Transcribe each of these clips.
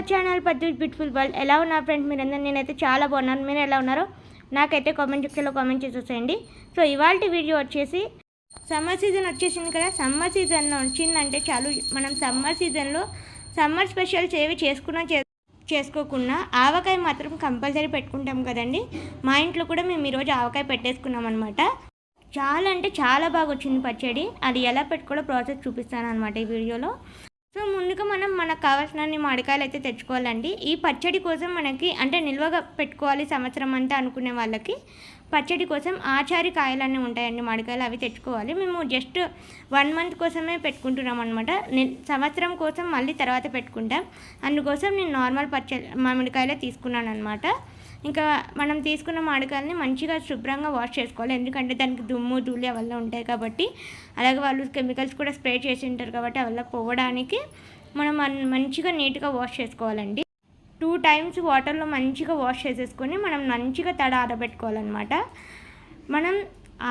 Friends channel Paddu beautiful world ఎలా ఉన్నారు friends మీరు నేనైతే చాలా బాగున్నాను. మీరు ఎలా ఉన్నారో నాకైతే కామెంట్ సెక్షన్లో కామెంట్ చేసేసేయండి సో ఇవాళ వీడియో వచ్చేసి సమ్మర్ సీజన్ వచ్చేసింది కదా. సమ్మర్ సీజన్లో వచ్చిందంటే చాలు. మనం సమ్మర్ సీజన్లో సమ్మర్ స్పెషల్స్ ఏవి చేసుకున్నా చే చేసుకోకుండా ఆవకాయ మాత్రం కంపల్సరీ పెట్టుకుంటాం కదండి. మా ఇంట్లో కూడా మేము ఈరోజు ఆవకాయ పెట్టేసుకున్నాం అనమాట చాలా అంటే చాలా బాగా వచ్చింది పచ్చడి. అది ఎలా పెట్టుకోవాలో ప్రాసెస్ చూపిస్తాను అనమాట ఈ వీడియోలో సో ముందుగా మనం మనకు కావాల్సిన మామిడికాయలు అయితే తెచ్చుకోవాలండి. ఈ పచ్చడి కోసం మనకి అంటే నిల్వగా పెట్టుకోవాలి సంవత్సరం అంతా అనుకునే వాళ్ళకి పచ్చడి కోసం ఆచారి కాయలన్నీ ఉంటాయండి మామిడికాయలు అవి తెచ్చుకోవాలి. మేము జస్ట్ వన్ మంత్ కోసమే పెట్టుకుంటున్నాం అనమాట సంవత్సరం కోసం మళ్ళీ తర్వాత పెట్టుకుంటాం. అందుకోసం నేను నార్మల్ పచ్చడి మామిడికాయలే తీసుకున్నాను అనమాట ఇంకా మనం తీసుకున్న మామిడికాయలని మంచిగా శుభ్రంగా వాష్ చేసుకోవాలి. ఎందుకంటే దానికి దుమ్ము ధూళి అవన్నీ ఉంటాయి కాబట్టి. అలాగే వాళ్ళు కెమికల్స్ కూడా స్ప్రే చేసి ఉంటారు కాబట్టి అవల్ల పోవడానికి మనం మంచిగా నీట్గా వాష్ చేసుకోవాలండి. టూ టైమ్స్ వాటర్లో మంచిగా వాష్ చేసేసుకొని మనం మంచిగా తడ ఆరబెట్టుకోవాలన్నమాట మనం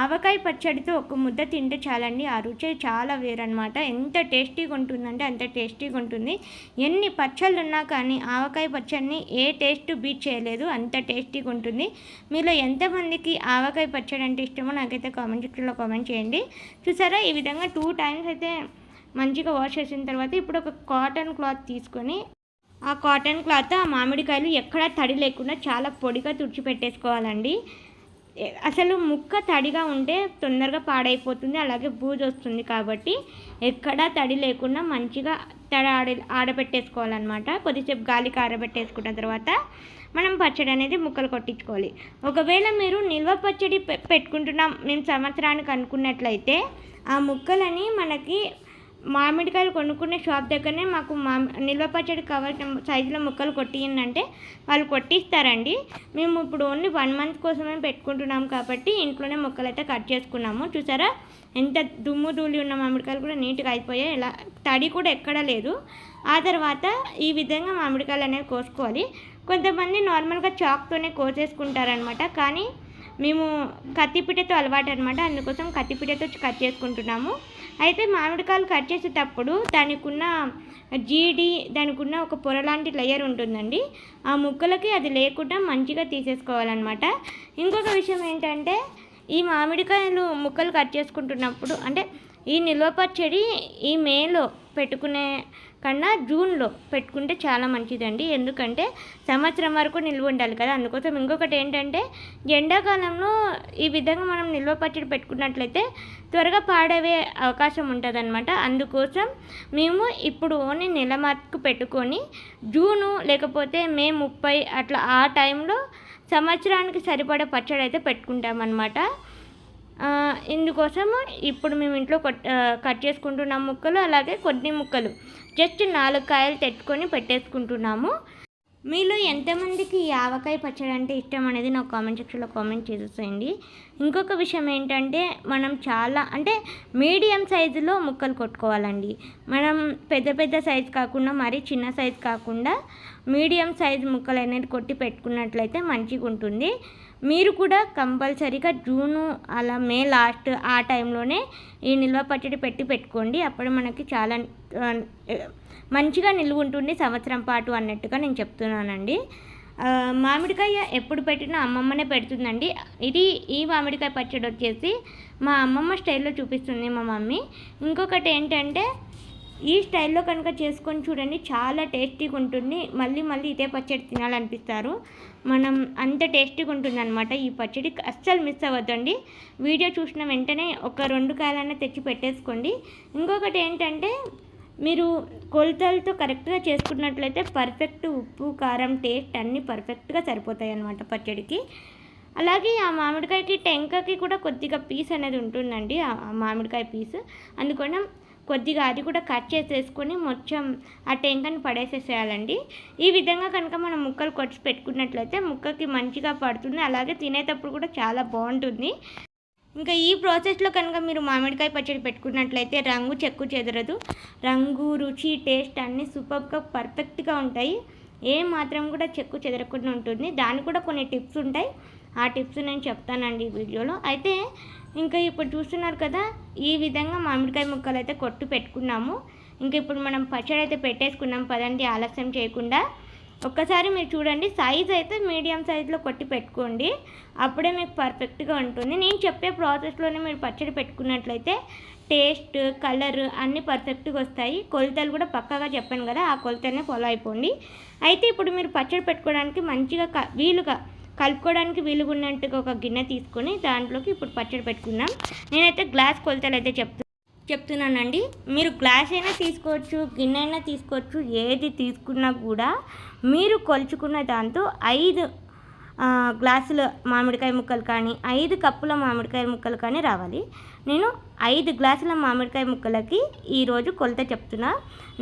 ఆవకాయ పచ్చడితో ఒక ముద్ద తింటే చాలండి. ఆ రుచి చాలా వేరనమాట ఎంత టేస్టీగా ఉంటుందంటే అంత టేస్టీగా ఉంటుంది. ఎన్ని పచ్చళ్ళు ఉన్నా కానీ ఆవకాయ పచ్చడిని ఏ టేస్ట్ బీట్ చేయలేదు. అంత టేస్టీగా ఉంటుంది. మీలో ఎంతమందికి ఆవకాయ పచ్చడి అంటే ఇష్టమో నాకైతే కామెంట్ సెక్షన్లో కామెంట్ చేయండి. చూసారా? ఈ విధంగా టూ టైమ్స్ అయితే మంచిగా వాష్ చేసిన తర్వాత ఇప్పుడు ఒక కాటన్ క్లాత్ తీసుకొని ఆ కాటన్ క్లాత్ ఆ మామిడికాయలు ఎక్కడా తడి లేకుండా చాలా పొడిగా తుడిచిపెట్టేసుకోవాలండి. అసలు ముక్క తడిగా ఉంటే తొందరగా పాడైపోతుంది అలాగే బూజు వస్తుంది కాబట్టి ఎక్కడా తడి లేకుండా మంచిగా తడి ఆడ ఆడబెట్టేసుకోవాలన్నమాట. కొద్దిసేపు గాలికి ఆరబెట్టేసుకున్న తర్వాత మనం పచ్చడి అనేది ముక్కలు కొట్టించుకోవాలి. ఒకవేళ మీరు నిల్వ పచ్చడి పె- పెట్టుకుంటున్నాం మేము సంవత్సరానికి అనుకున్నట్లయితే ఆ ముక్కలని మనకి మామిడికాయలు కొనుక్కునే షాప్ దగ్గరనే మాకు మా నిల్వ పచ్చడి కావాల్సిన సైజులో ముక్కలు కొట్టిందంటే వాళ్ళు కొట్టిస్తారండి. మేము ఇప్పుడు ఓన్లీ వన్ మంత్ కోసమే పెట్టుకుంటున్నాం కాబట్టి ఇంట్లోనే ముక్కలు అయితే కట్ చేసుకున్నాము. చూసారా? ఎంత దుమ్ము ధూళి ఉన్న మామిడికాయలు కూడా నీట్గా అయిపోయాయి. ఇలా తడి కూడా ఎక్కడా లేదు. ఆ తర్వాత ఈ విధంగా మామిడికాయలు అనేవి కోసుకోవాలి. కొంతమంది నార్మల్గా చాక్తోనే కోసేసుకుంటారనమాట కానీ మేము కత్తిపీటతో అలవాటు అనమాట అందుకోసం కత్తిపీటతో కట్ చేసుకుంటున్నాము. అయితే మామిడికాయలు కట్ చేసేటప్పుడు దానికి ఉన్న జీడి దానికి ఉన్న ఒక పొర లాంటి లేయర్ ఉంటుందండి. ఆ ముక్కలకి అది లేకుండా మంచిగా తీసేసుకోవాలన్నమాట. ఇంకొక విషయం ఏంటంటే ఈ మామిడికాయలు ముక్కలు కట్ చేసుకుంటున్నప్పుడు అంటే ఈ నిల్వ పచ్చడి ఈ మేలో పెట్టుకునే కన్నా జూన్లో పెట్టుకుంటే చాలా మంచిదండి. ఎందుకంటే సంవత్సరం వరకు నిల్వ ఉండాలి కదా. అందుకోసం ఇంకొకటి ఏంటంటే ఎండాకాలంలో ఈ విధంగా మనం నిల్వ పచ్చడి పెట్టుకున్నట్లయితే త్వరగా పాడవే అవకాశం ఉంటుంది అనమాట అందుకోసం మేము ఇప్పుడు ఓన్లీ నెల మార్కు పెట్టుకొని జూను లేకపోతే మే ముప్పై అట్లా ఆ టైంలో సంవత్సరానికి సరిపడే పచ్చడి అయితే పెట్టుకుంటామన్నమాట. ఇందుకోసము ఇప్పుడు మేము ఇంట్లో కొట్ కట్ చేసుకుంటున్నాం ముక్కలు అలాగే కొన్ని ముక్కలు. జస్ట్ నాలుగు కాయలు తెచ్చుకొని పెట్టేసుకుంటున్నాము. మీలో ఎంతమందికి ఈ ఆవకాయ పచ్చడి అంటే ఇష్టం అనేది నాకు కామెంట్ సెక్షన్లో కామెంట్ చేసేసేయండి. ఇంకొక విషయం ఏంటంటే మనం చాలా అంటే మీడియం సైజులో ముక్కలు కొట్టుకోవాలండి. మనం పెద్ద పెద్ద సైజు కాకుండా మరీ చిన్న సైజు కాకుండా మీడియం సైజు ముక్కలు అనేది కొట్టి పెట్టుకున్నట్లయితే మంచిగా ఉంటుంది మీరు కూడా కంపల్సరీగా జూను అలా మే లాస్ట్ ఆ టైంలోనే ఈ నిల్వ పచ్చడి పెట్టి పెట్టుకోండి. అప్పుడు మనకి చాలా మంచిగా నిల్వ ఉంటుంది సంవత్సరం పాటు అన్నట్టుగా నేను చెప్తున్నానండి. మామిడికాయ ఎప్పుడు పెట్టినా అమ్మమ్మనే పెడుతుందండి. ఇది ఈ మామిడికాయ పచ్చడి వచ్చేసి మా అమ్మమ్మ స్టైల్లో చూపిస్తుంది మా మమ్మీ. ఇంకొకటి ఏంటంటే ఈ స్టైల్లో కనుక చేసుకొని చూడండి చాలా టేస్టీగా ఉంటుంది మళ్ళీ మళ్ళీ ఇదే పచ్చడి తినాలనిపిస్తారు. మనం అంత టేస్టీగా ఉంటుంది అనమాట ఈ పచ్చడి. అస్సలు మిస్ అవ్వద్దండి. వీడియో చూసిన వెంటనే ఒక రెండు కాయలన్నా తెచ్చి పెట్టేసుకోండి. ఇంకొకటి ఏంటంటే మీరు కొలతలతో కరెక్ట్గా చేసుకున్నట్లయితే పర్ఫెక్ట్ ఉప్పు కారం టేస్ట్ అన్నీ పర్ఫెక్ట్గా సరిపోతాయి అన్నమాట పచ్చడికి. అలాగే ఆ మామిడికాయకి టెంకకి కూడా కొద్దిగా పీస్ అనేది ఉంటుందండి ఆ మామిడికాయ పీస్. అందుకని కొద్దిగా అది కూడా కట్ చేసేసుకొని మొత్తం ఆ టెంకని పడేసేసేయాలండి. ఈ విధంగా కనుక మనం ముక్కలు కొట్టి పెట్టుకున్నట్లయితే ముక్కకి మంచిగా పడుతుంది. అలాగే తినేటప్పుడు కూడా చాలా బాగుంటుంది. ఇంకా ఈ ప్రాసెస్లో కనుక మీరు మామిడికాయ పచ్చడి పెట్టుకున్నట్లయితే రంగు చెక్కు చెదరదు. రంగు రుచి టేస్ట్ అన్నీ సూపర్గా పర్ఫెక్ట్గా ఉంటాయి. ఏ మాత్రం కూడా చెక్కు చెదరకుండా ఉంటుంది. దానికి కూడా కొన్ని టిప్స్ ఉంటాయి. ఆ టిప్స్ నేను చెప్తానండి ఈ వీడియోలో. అయితే ఇంకా ఇప్పుడు చూస్తున్నారు కదా ఈ విధంగా మామిడికాయ ముక్కలు అయితే కొట్టు పెట్టుకున్నాము. ఇంకా ఇప్పుడు మనం పచ్చడి అయితే పెట్టేసుకున్నాం పదండి ఆలస్యం చేయకుండా. ఒక్కసారి మీరు చూడండి సైజ్ అయితే మీడియం సైజులో కొట్టి పెట్టుకోండి. అప్పుడే మీకు పర్ఫెక్ట్గా ఉంటుంది. నేను చెప్పే ప్రాసెస్లోనే మీరు పచ్చడి పెట్టుకున్నట్లయితే టేస్ట్ కలర్ అన్నీ పర్ఫెక్ట్గా వస్తాయి. కొలతలు కూడా పక్కాగా చెప్పాను కదా ఆ కొలతలనే ఫాలో అయిపోండి. అయితే ఇప్పుడు మీరు పచ్చడి పెట్టుకోవడానికి మంచిగా క వీలుగా కలుపుకోవడానికి వీలుగున్నట్టుగా ఒక గిన్నె తీసుకొని దాంట్లోకి ఇప్పుడు పచ్చడి పెట్టుకుందాం. నేనైతే గ్లాస్ కొలతలు అయితే చెప్తు చెప్తున్నానండి. మీరు గ్లాస్ అయినా తీసుకోవచ్చు గిన్నె అయినా తీసుకోవచ్చు ఏది తీసుకున్నా కూడా మీరు కొలుచుకున్న దాంతో ఐదు గ్లాసుల మామిడికాయ ముక్కలు కానీ ఐదు కప్పుల మామిడికాయ ముక్కలు కానీ రావాలి. నేను ఐదు గ్లాసుల మామిడికాయ ముక్కలకి ఈరోజు కొలత చెప్తున్నా.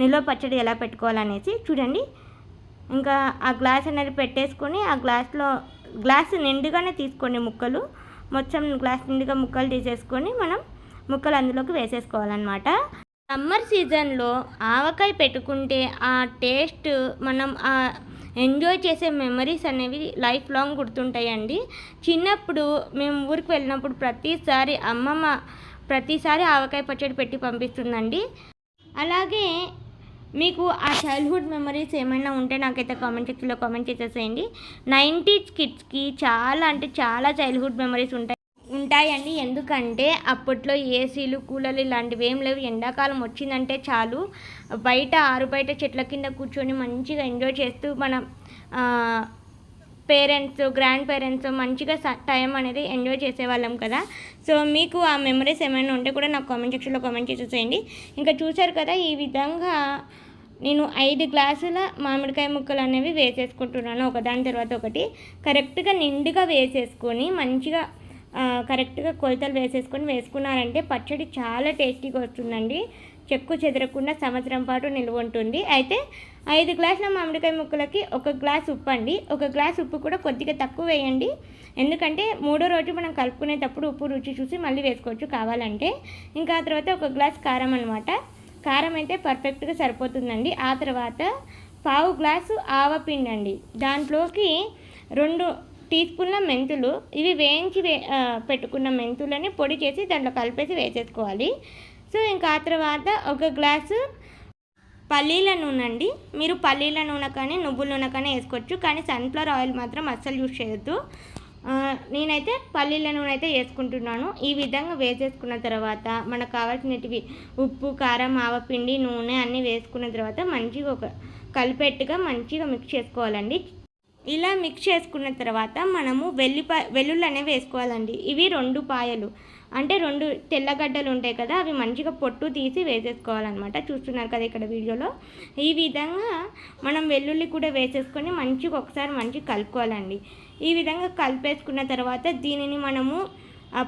నిల్వ పచ్చడి ఎలా పెట్టుకోవాలనేసి చూడండి. ఇంకా ఆ గ్లాస్ అనేది పెట్టేసుకొని ఆ గ్లాస్లో గ్లాస్ నిండుగానే తీసుకోండి ముక్కలు. మొత్తం గ్లాస్ నిండుగా ముక్కలు తీసేసుకొని మనం ముక్కలు అందులోకి వేసేసుకోవాలన్నమాట. సమ్మర్ సీజన్లో ఆవకాయ పెట్టుకుంటే ఆ టేస్ట్ మనం ఆ ఎంజాయ్ చేసే మెమరీస్ అనేవి లైఫ్ లాంగ్ గుర్తుంటాయండి. చిన్నప్పుడు మేము ఊరికి వెళ్ళినప్పుడు ప్రతిసారి అమ్మమ్మ ప్రతిసారి ఆవకాయ పచ్చడి పెట్టి పంపిస్తుందండి. అలాగే మీకు ఆ చైల్డ్హుడ్ మెమరీస్ ఏమైనా ఉంటే నాకైతే కామెంట్ సెక్షన్లో కామెంట్ చేసేసేయండి. నైంటీస్ కిడ్స్కి చాలా అంటే చాలా చైల్డ్హుడ్ మెమరీస్ ఉంటాయి. ఉంటాయండి. ఎందుకంటే అప్పట్లో ఏసీలు కూలర్లు ఇలాంటివి ఏం లేవు. ఎండాకాలం వచ్చిందంటే చాలు. బయట ఆరు బయట చెట్ల కింద కూర్చొని మంచిగా ఎంజాయ్ చేస్తూ మనం పేరెంట్స్ గ్రాండ్ పేరెంట్స్ మంచిగా టైం అనేది ఎంజాయ్ చేసేవాళ్ళం కదా. సో మీకు ఆ మెమరీస్ ఏమైనా ఉంటే కూడా నాకు కామెంట్ సెక్షన్లో కామెంట్ చేసేసేయండి ఇంకా చూశారు కదా ఈ విధంగా నేను ఐదు గ్లాసుల మామిడికాయ ముక్కలు అనేవి వేసేసుకుంటున్నాను ఒకదాని తర్వాత ఒకటి. కరెక్ట్గా నిండుగా వేసేసుకొని మంచిగా కరెక్ట్గా కొలతలు వేసేసుకొని వేసుకున్నారంటే పచ్చడి చాలా టేస్టీగా వస్తుందండి. చెక్కు చెదరకుండా సంవత్సరం పాటు నిల్వ ఉంటుంది. అయితే ఐదు గ్లాసుల మామిడికాయ ముక్కలకి ఒక గ్లాస్ ఉప్పు అండి. ఒక గ్లాస్ ఉప్పు కూడా కొద్దిగా తక్కువ వేయండి. ఎందుకంటే మూడో రోజు మనం కలుపుకునేటప్పుడు ఉప్పు రుచి చూసి మళ్ళీ వేసుకోవచ్చు కావాలంటే. ఇంకా ఆ తర్వాత ఒక గ్లాస్ కారం అనమాట కారం అయితే పర్ఫెక్ట్గా సరిపోతుందండి. ఆ తర్వాత పావు గ్లాసు ఆవపిండి అండి. దాంట్లోకి రెండు టీ స్పూన్ల మెంతులు ఇవి వేయించి వే పెట్టుకున్న మెంతులని పొడి చేసి దాంట్లో కలిపేసి వేసేసుకోవాలి. సో ఇంకా ఆ తర్వాత ఒక గ్లాసు పల్లీల నూనె అండి మీరు పల్లీల నూనె కానీ నువ్వుల నూనె కానీ వేసుకోవచ్చు. కానీ సన్ఫ్లవర్ ఆయిల్ మాత్రం అస్సలు యూజ్ చేయొద్దు. నేనైతే పల్లీల నూనె అయితే వేసుకుంటున్నాను. ఈ విధంగా వేసేసుకున్న తర్వాత మనకు కావాల్సినటివి ఉప్పు కారం ఆవపిండి నూనె అన్నీ వేసుకున్న తర్వాత మంచిగా ఒక కలిపెట్టుగా మంచిగా మిక్స్ చేసుకోవాలండి. ఇలా మిక్స్ చేసుకున్న తర్వాత మనము వెల్లిపాయ వెల్లుల్లి అనేవి వేసుకోవాలండి. ఇవి రెండు పాయలు. అంటే రెండు తెల్లగడ్డలు ఉంటాయి కదా అవి మంచిగా పొట్టు తీసి వేసేసుకోవాలన్నమాట. చూస్తున్నారు కదా ఇక్కడ వీడియోలో. ఈ విధంగా మనం వెల్లుల్లి కూడా వేసేసుకొని మంచిగా ఒకసారి మంచిగా కలుపుకోవాలండి. ఈ విధంగా కలిపేసుకున్న తర్వాత దీనిని మనము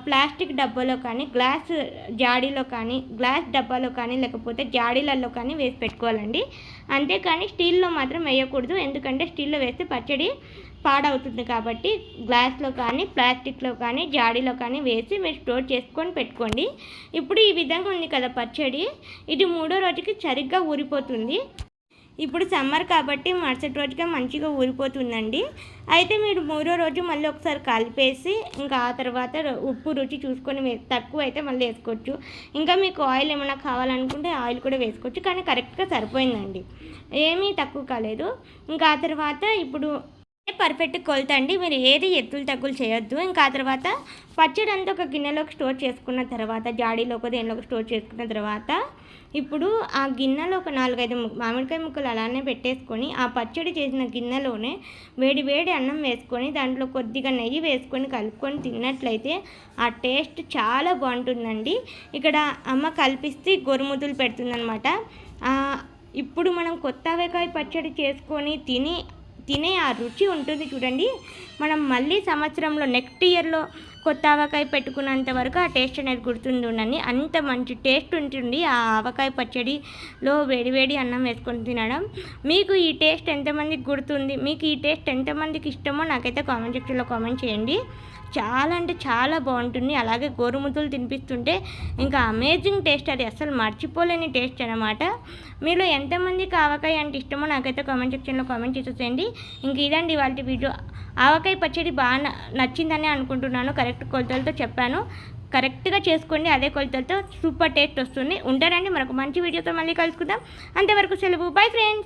ప్లాస్టిక్ డబ్బాలో కానీ గ్లాస్ జాడీలో కానీ గ్లాస్ డబ్బాలో కానీ లేకపోతే జాడీలలో కానీ వేసి పెట్టుకోవాలండి. అంతేకాని స్టీల్లో మాత్రం వేయకూడదు. ఎందుకంటే స్టీల్లో వేస్తే పచ్చడి పాడవుతుంది కాబట్టి గ్లాస్లో కానీ ప్లాస్టిక్లో కానీ జాడీలో కానీ వేసి మీరు స్టోర్ చేసుకొని పెట్టుకోండి. ఇప్పుడు ఈ విధంగా ఉంది కదా పచ్చడి. ఇది మూడో రోజుకి సరిగ్గా ఊరిపోతుంది. ఇప్పుడు సమ్మర్ కాబట్టి మరుసటి రోజుగా మంచిగా ఊరిపోతుందండి. అయితే మీరు మూడో రోజు మళ్ళీ ఒకసారి కలిపేసి ఇంకా ఆ తర్వాత ఉప్పు రుచి చూసుకొని తక్కువ అయితే మళ్ళీ వేసుకోవచ్చు. ఇంకా మీకు ఆయిల్ ఏమైనా కావాలనుకుంటే ఆయిల్ కూడా వేసుకోవచ్చు. కానీ కరెక్ట్గా సరిపోయిందండి. ఏమీ తక్కువ కాలేదు. ఇంకా ఆ తర్వాత ఇప్పుడు పర్ఫెక్ట్ కొలత అండి. మీరు ఏది ఎత్తులు తగ్గులు చేయొద్దు. ఇంకా ఆ తర్వాత పచ్చడి అంతా ఒక గిన్నెలోకి స్టోర్ చేసుకున్న తర్వాత జాడీలోకి దేనిలోకి స్టోర్ చేసుకున్న తర్వాత ఇప్పుడు ఆ గిన్నెలో ఒక నాలుగైదు మామిడికాయ ముక్కలు అలానే పెట్టేసుకొని ఆ పచ్చడి చేసిన గిన్నెలోనే వేడి వేడి అన్నం వేసుకొని దాంట్లో కొద్దిగా నెయ్యి వేసుకొని కలుపుకొని తిన్నట్లయితే ఆ టేస్ట్ చాలా బాగుంటుందండి. ఇక్కడ అమ్మ కల్పిస్తే గొరుముతులు పెడుతుందనమాట ఇప్పుడు మనం కొత్త ఆవకాయ పచ్చడి చేసుకొని తిని తినే ఆ రుచి ఉంటుంది చూడండి. మనం మళ్ళీ సంవత్సరంలో నెక్స్ట్ ఇయర్లో కొత్త ఆవకాయ పెట్టుకున్నంత వరకు ఆ టేస్ట్ అనేది గుర్తుంది ఉండండి. అంత మంచి టేస్ట్ ఉంటుంది ఆ ఆవకాయ పచ్చడిలో వేడివేడి అన్నం వేసుకొని తినడం. మీకు ఈ టేస్ట్ ఎంతమందికి గుర్తుంది? మీకు ఈ టేస్ట్ ఎంతమందికి ఇష్టమో నాకైతే కామెంట్ సెక్షన్లో కామెంట్ చేయండి. చాలా అంటే చాలా బాగుంటుంది. అలాగే గోరుముద్దలు తినిపిస్తుంటే ఇంకా అమేజింగ్ టేస్ట్ అది. అసలు మర్చిపోలేని టేస్ట్ అనమాట మీలో ఎంతమందికి ఆవకాయ అంటే ఇష్టమో నాకైతే కామెంట్ సెక్షన్లో కామెంట్ చేసేసేయండి. ఇంక ఇదండి వాళ్ళ వీడియో. ఆవకాయ పచ్చడి బాగా నచ్చిందని అనుకుంటున్నాను. కరెక్ట్ కరెక్ట్ కొలతలతో చెప్పాను. కరెక్ట్గా చేసుకోండి. అదే కొలతలతో సూపర్ టేస్ట్ వస్తుంది. ఉంటారండి మరొక మంచి వీడియోతో మళ్ళీ కలుసుకుందాం. అంతవరకు సెలవు. Bye friends.